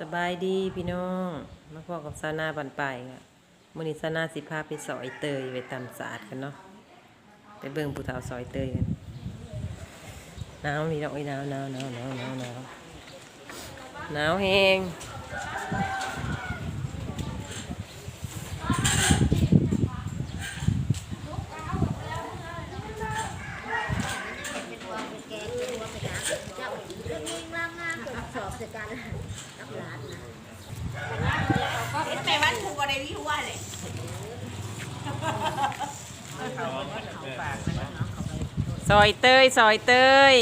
สบายดีพี่น้อง มาพอกับซาวนาบันปลายค่ะมื้อนี้ซาวนาสิพาไปสอยเตยไปตำสะอาดกันเนาะไปเบิ่งผู้เฒ่าซอยเตยกันหนาวนี่ดอกไอ้หนาวหนาวหนาวหนาวหนาวหนาวหนาวแฮง เป็นตัวเป็นแกงเป็นตัวเป็นน้ำเจ้าเรื่องยิ่งมากมากจนส อบจากการรับหลานนะเห็นแม่วันถูกอะไรวิวว่าเลยซอยเตยซอยเตย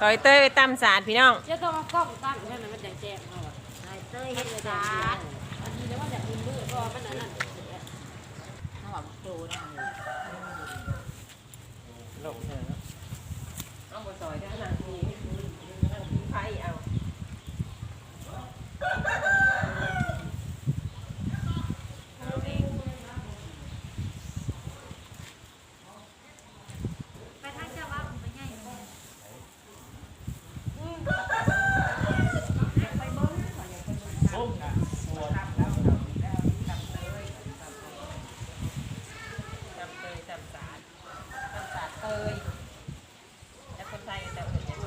ซอยเตยไปตำสาดพี่น้องจะต้องเอากล้องตั้งให้มันมันแจ้งๆเอาอะนายเต้ยเฮ็ดเลยสาจ้าดอันนี้แล้วว่าแบบมีมือก็มันนั่นนั่นถ้าว่าโตนะลงเถอะเนาะเอาบ่ซอยได้ขนาดนี้นั่งพิงไฟเอา ไปทางเจ้าว่าไปใหญ่ ตำเตยตำสาดตำสาดเตยแล้วคนไทยก็ตำเตยเนี่ย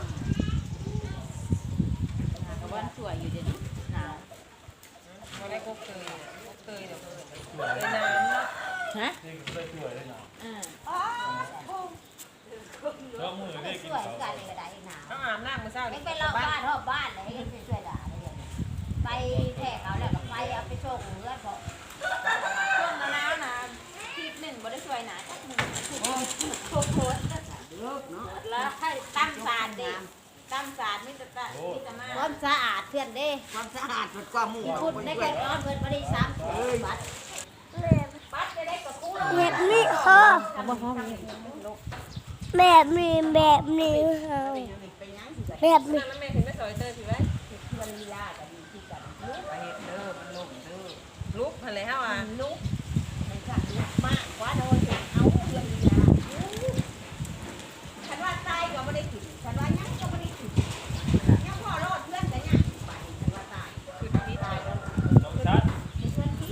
แต่ว่าสวยอยู่เดี๋ยวนี้หนาว เขาได้ก็เคยก็เคยเดี๋ยวเคยเคยน้ำเนาะ ฮะ นี่ก็ได้ช่วยได้หนา อ่า แล้ว มือได้สกินวยเขากันเลยก็ได้หนาวเขาอาบน้ำมื้อเช้าไม่นี่ไปรอบบ้านรอบบ้านเลยให้ช่วยด่าเลยไปแทกเขาแล้วก็ไปเอาไปส่งเลือดบอกช่วงหนาวนะทีหนึ่งบ่ได้สวยหนาจักหนึ่งโคตรโคตรแล้วให้ตั้งสารดิตั้งสารนี่จะตะนี่จะมาความสะอาดเพื่อนเด้ความสะอาดมันกว่าหมู่พูดได้แค่ร้อนเพิ่นบ่ได้ซ้ำบัดปัดจะได้กับกูแบบนี้ค่ะ แบบนี้แบบนี้ค่ะแบบนี้แม่ถึงไม่ซอยเตยพี่ไว้มันมีลาดมีที่กันลุกไปเด้อมันลงเด้อลุกเลยเฮาอะลุกมันก็ลุกมากกว่าโดนเอาเพื่อนลีลา ฉันว่าตายก็ไม่ได้กินฉันว่ายังก็ไม่ได้กินยังพ่อรอดเพื่อนกันยังไปฉันว่าตาย คือที่ตายแล้ว น้องชัด เพื่อนที่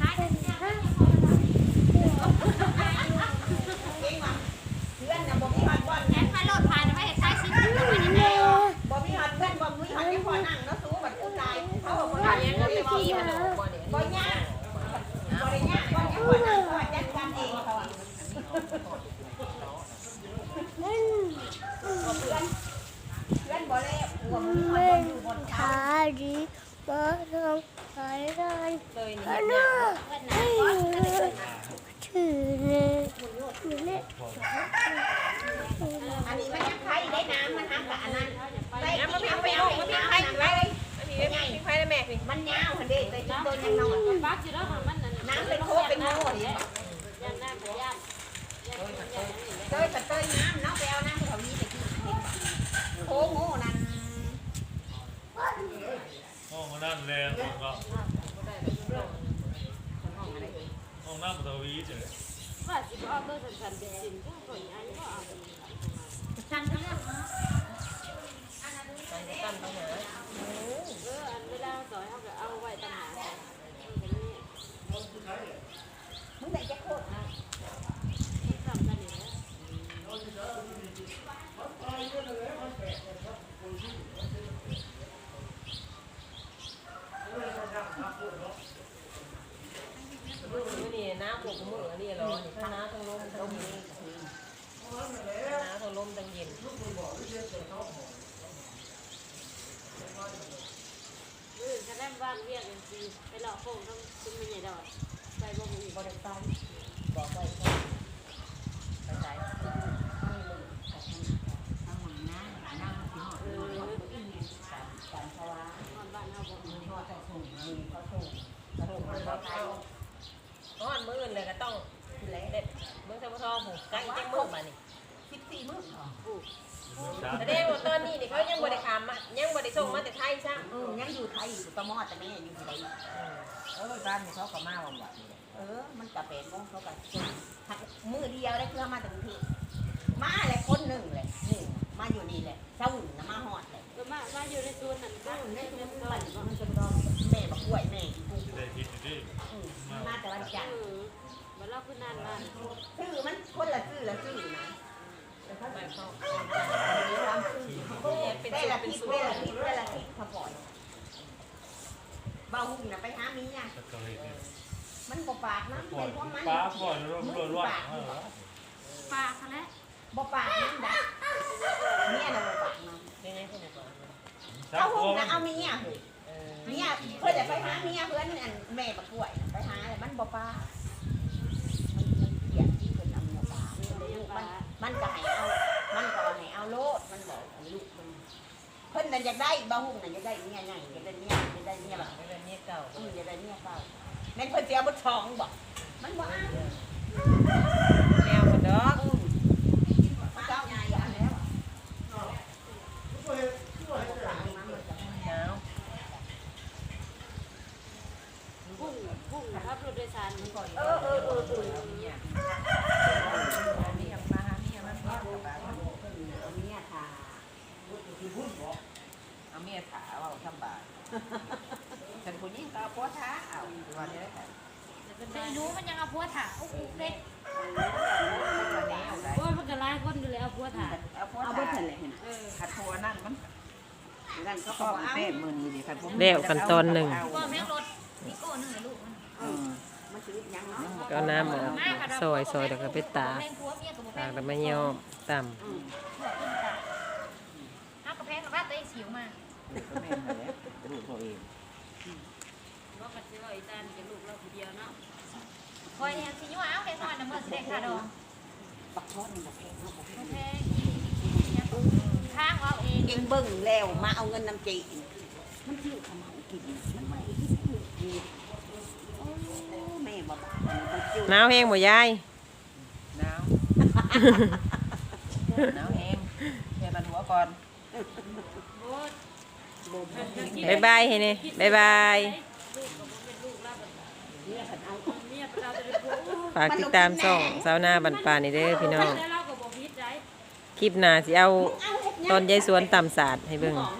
ตายกันยังเองว่ะเพื่อนน่ะบ่มีหอดบ่อนแอนพารถพายไม่ให้ใช้ชีวิตกันไปแน่บ่มีหอดเพื่อนบ่มีหอดยังพอนั่งแล้วสู้บัดกูตายเขาบอกว่า ยังก็ไปขี่มันออกบ่เนี่ย บ่ยากบ่ได้ยากบ่ยังพอนั่งพอจัดการเองเขาอะเพื่อนเพื่อนบ่แล้วหัวมึงหัว เล่น อยู่บนเขาขาดีมาทางสายได้เลยนี่อัน เฮ็ด น่า เนี่ย ให้ถือเลยเนี่ย อันนี้มันยังไข่ได้น้ำมันทำกับอันนั้นไป ยัง กิ มาน พิง เอา ไฟ ไป ล เอา ง ไป มาพิง เอา ไฟ ไป พี่ไว้อันนี้พิงไฟได้แม่พี่ มันยาวหันเด็แต่จุดตัวยังนอน ปักอยู่แล้วมันนั่น น้ำเป็นโคเป็นโม่ดิ ยันหน้าเป็นย่านยันยันนี่แหละ เต้ยแต่เต้ยน้ำเนาะไปเอาน้ำเขานี้ไปกินโคโง่นั่น ห้อง นั่นแรงของเราห้องน้ำตะวีเฉยว่าสิเอาตัวสันๆเป็นสินก็ก่อนย้ก็เอาสั่งเรื่องตั้มต้องหาเอออันเวลาสอยเขาก็เอาไว้ตั้งหา มึงไหนจะโคตรนะ ทำกันนี่นะ มื้อนี้น้ำปกมื้อนี่ร้อนทั้งน้ำทั้งลมทั้งเย็นน้ำทั้งลมทั้งเย็นมือคะแนนว่างเรียกเป็นซีไปหลอกโป่งต้องตุ้มมีใหญ่ดอกไปบ่มีบ่ได้ตั้มบอกไว้ไปใส่ทั้งหมดนะน้ำมันสิหอดเออกันเพราว่าบ้านเฮาบ่มีพ่อจะส่งมือเขาส่งกระทงมันบ่เข้ ฮ้อนมื้ออื่นเลยก็ต้องเด็ดเบิ่งซะบ่ทอผู้ใกล้จังมื้อบัดนี้สิบสี่มื้อชัดแสดงว่าตอนนี้นี่เขายังบ่ได้ขามมายังบ่ได้ส่งมาแต่ไทยซ้ำเออยังอยู่ไทยอยู่ตะมอดแต่แม่อยู่ที่ไหนเออบ้านนี่เขาก็มาบ่บ่เออ มันจะเป็นโมงเขากันมือเดียวได้เพื่อมาถึงที่มาแหละคนหนึ่งเลยนี่มาอยู่นี่แหละเช้าหนึ่งนะมาหอดเลยก็มามาอยู่ในสวนนั่นก็ในทุนมันมันจะรอแม่บักกล้วยแม่อีกูได้คิดอยู่ดิมาแต่วันจันทร์มมันเล่าขึ้นนั่นนั่นชื่อมันคนละชื่อละชื่อนะแต่เขาแบบเขาทำชื่อได้ละทิศได้ละทิศได้ละทิศเขาปล่อยเบาหุ่นนะไปหามีอะจะเมียมันบ่ปากนะปล่อเป็ยนของมันป้าปล่อยแล้วรวยรวยปาเขาแล้วบ่ปากนั่นได้เนี่ยนะบ่ปากนะชัเอากหุ่ตันวมันะเอาเมียเฮ้ย เมียเพื่อจะไปหาเมียเพื่อนอันแม่บักกล้วยไปหาแต่มันบ่ป้ามันมันเกลียดที่เพิ่นเอาเมียปามันเลยลูกมันมันก็ให้เอา มันก็ให้เอาโลดมันบอกให้ลูกมันเพิ่นน่ะอยากได้บ่หุ่นน่ะอยากได้เมียใหญ่อยากได้เมียอยากได้เมียแบบไม่เป็นเมียเก่า อืออยากได้เมียเก่าแม่นเพิ่นสิเอาบ่ท้องบ่มันบ่เอาแนวมันดอก มันก็เอาใหญ่อันแล้ว หนาว กุ้งกุ้งครับรถโดยสารมันก่อน เออเออเออเออ เมียเมียมาหาเมียมันเมียกับบ้าน เอาเมียค่ะ เอาเมียถาว่าทำบาปฉันผู้หญิงก็เอาผัวท้าเอาวันนี้ได้แต่หนูมันยังเอาพัวถาเอากูเล็กวันนี้เอาได้โอ้ยมันก็หลายคนอยู่เลยเอาผัวถ่ายเอาผัวเอาท้าเบิดนั่นแหละเห็นเออขัดผัวนั่นมันนั่นก็ก็บ่เอาเป้มือนี้ดิขัดผัวแล้วกันตอนหนึ่งก็แม่งรถนี่โก้หนึ่งให้ลูกมันเออมันสิยังเนาะก็น้ำออกซอยซอยแล้วก็ไปตากแม่งพัวเมียกับบ่ตาแม่กงแล้วมาเยี่ยวต่อืมเพื่อขึ้นตาเอากระแพงกับว่าตัวเองสิวมา แม่มาแล้วลูกตัวเองว่ากันสิว่าอีตานี่จะลูกเราคนเดียวเนาะคอยเนี่ยสิอยู่เอาแค่นอนน่ะเมื่อสิได้ค่าดองบักทอดนี่บ่แพงเนาะบ่แพบ่งแพงข้างเอาเองเองเบิ่งแล้วมาเอาเงินนำจีมันซื้อขาวกินมันไม่ได้กินโอ้แม่บ่บามันจิ้วำหนาวแห้งบ่ยายหนาวหนาวแห้งแค่บันหัวก่อนโอ้ย บายบายให้นี่บายบายฝากติดตามช่องสาวนาบันป่านี่เด้อพี่น้อง คลิปหน้าสิเอาตอนยายสวนต่ำศาสตร์ให้เบิ่งออกมา